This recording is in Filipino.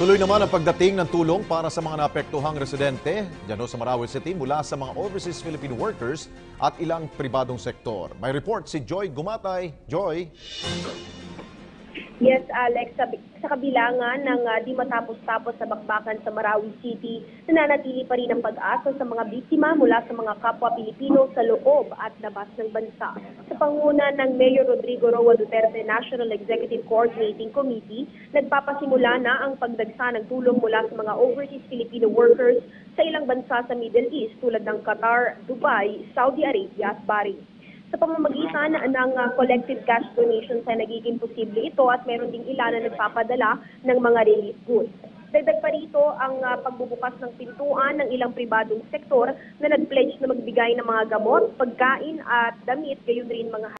Tuloy naman ang pagdating ng tulong para sa mga naapektuhang residente dyan sa Marawi City mula sa mga overseas Filipino workers at ilang pribadong sektor. May report si Joy Gumatay. Joy? Yes, Alex, sa, sa kabilangan ng ah, di matapos-tapos sa bakbakan sa Marawi City, nananatili pa rin ang pag-asa sa mga biktima mula sa mga kapwa Pilipino sa loob at labas ng bansa. Sa panguna ng Mayor Rodrigo Roa Duterte National Executive Coordinating Committee, nagpapasimula na ang pagdagsa ng tulong mula sa mga overseas Filipino workers sa ilang bansa sa Middle East tulad ng Qatar, Dubai, Saudi Arabia at Bahrain. Sa pamamagitan ng uh, collective cash donations ay nagiging posible ito at meron ding ilan na nagpapadala ng mga relief goods. Dagdag pa rito ang uh, pagbubukas ng pintuan ng ilang pribadong sektor na nag-pledge na magbigay ng mga gamot, pagkain at damit, gayon rin mga